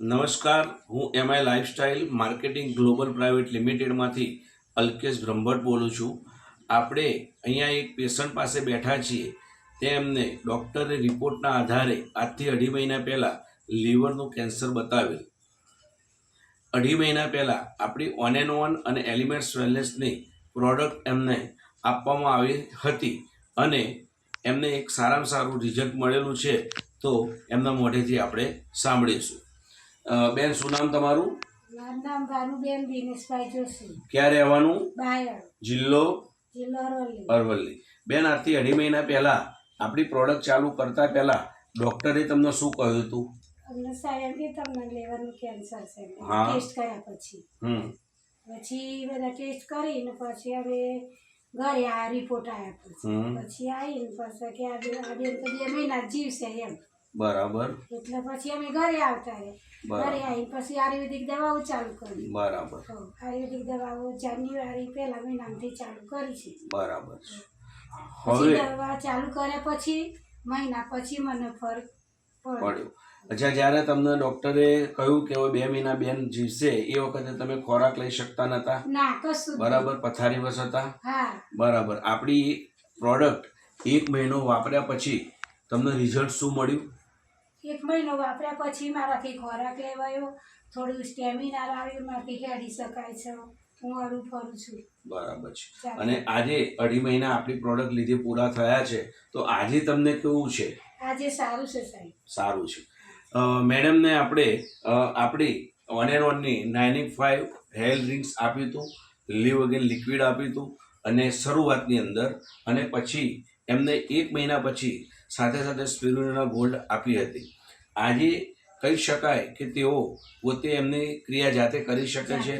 નમસ્કાર, હું MI lifestyle marketing global private લિમિટેડમાંથી અલ્કેશ બ્રહ્મભટ્ટ બોલું છું. આપણે અહીંયા એક પેશન્ટ પાસે બેઠા છીએ. તેમને ડૉક્ટરે રિપોર્ટના આધારે આજથી અઢી મહિના પહેલાં લીવરનું કેન્સર બતાવેલ. અઢી મહિના પહેલાં આપણી ઓન એન્ડ ઓન અને એલિમેન્ટ્સ વેલનેસની પ્રોડક્ટ એમને આપવામાં આવી હતી અને એમને એક સારામાં સારું રિઝલ્ટ મળેલું છે, તો એમના મોઢેથી આપણે સાંભળીશું. બેન શું નામ તમારું? મારું નામ ભાનુબેન દિનેશભાઈ જોશી. ક્યાં રહેવાનું બાયડ જિલ્લો? જિલ્લો અરવલ્લી. અરવલ્લી. બેન આજથી અઢી મહિના પહેલા આપણી પ્રોડક્ટ ચાલુ કરતા પહેલા ડોક્ટરે તમને શું કહ્યું હતું? અમને સાહેબ કે તમને લેવાનું કેન્સર છે. ટેસ્ટ કર્યા પછી. પછી બધા ટેસ્ટ કરીને પછી હવે ઘરે આ રિપોર્ટ આવ્યા પછી. પછી આવીને પછી કે આ બે- બેન તો બે મહિના જીવશે એમ. બરાબર. એટલે પછી અમે ઘરે આવતા રહે. ઘરે આવીને પછી આયુર્વેદિક દવાઓ ચાલુ કરી બરાબર. આયુર્વેદિક દવાઓ જાન્યુઆરી પહેલા મહિનાથી ચાલુ કરી છે. બરાબર હવે દવા ચાલુ કર્યા પછી મહિના પછી મને ફરક પડ્યો. અચ્છા જ્યારે તમને ડોક્ટરે કહ્યું કે બે મહિના બેન જીવશે એ વખતે તમે ખોરાક લઈ શકતા નતા? બરાબર પથારી વસ હતા? બરાબર. આપણી પ્રોડક્ટ એક મહિનો વાપર્યા પછી તમને રિઝલ્ટ શું મળ્યું? એક મહિનો વાપર્યા પછી મારાથી ખોરાક લેવાયો. થોડું સ્ટેમિના લાવ્યું મારાથી હેડી શકાય છે. હું હરું ફરું છું. બરાબર છે. અને આજે અઢી મહિના આપણી પ્રોડક્ટ લીધે પૂરા થયા છે. તો આજે તમને કેવું છે? આજે સારું છે સાહેબ. સારું છે. મેડમને આપણે આપણી વન એન્ડ વનની નાઇન્ટી ફાઇવ હેલ ડ્રિંક્સ આપ્યું હતું લીવ અગેન લિક્વિડ આપ્યું હતું અને શરૂઆતની અંદર અને પછી એમને એક મહિના પછી સાથે સાથે સ્પિરુના ગોલ્ડ આપી હતી. આજે કહી શકાય કે તેઓ પોતે એમની ક્રિયા જાતે કરી શકે છે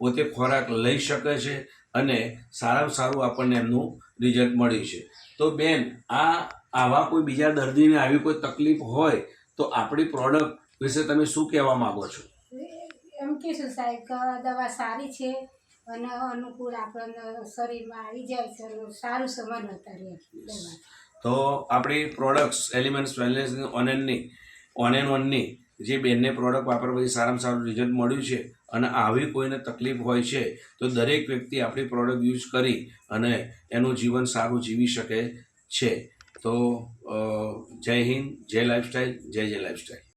પોતે ખોરાક લઈ શકે છે અને સારામાં સારું આપણને એમનું રિઝલ્ટ મળ્યું છે. તો બેન આ આવા કોઈ બીજા દર્દીને આવી કોઈ તકલીફ હોય તો આપણી પ્રોડક્ટ વિશે તમે શું કહેવા માગો છો? એમ કહીશું સાહેબ દવા સારી છે અને અનુકૂળ આપણને શરીરમાં આવી જાય છે સારું સમાન હતા દવા તો આપણી પ્રોડક્ટ્સ એલિમેન્ટ્સ વેલનેસની ઓનેનની ઓન એન્ડ ઓનની જે બેનને પ્રોડક્ટ વાપરવા પછી સારામાં સારું રિઝલ્ટ મળ્યું છે અને આવી કોઈને તકલીફ હોય છે, તો દરેક વ્યક્તિ આપણી પ્રોડક્ટ યુઝ કરી અને એનું જીવન સારું જીવી શકે છે. તો જય હિન્દ, જય લાઈફસ્ટાઈલ જય જય લાઈફસ્ટાઈલ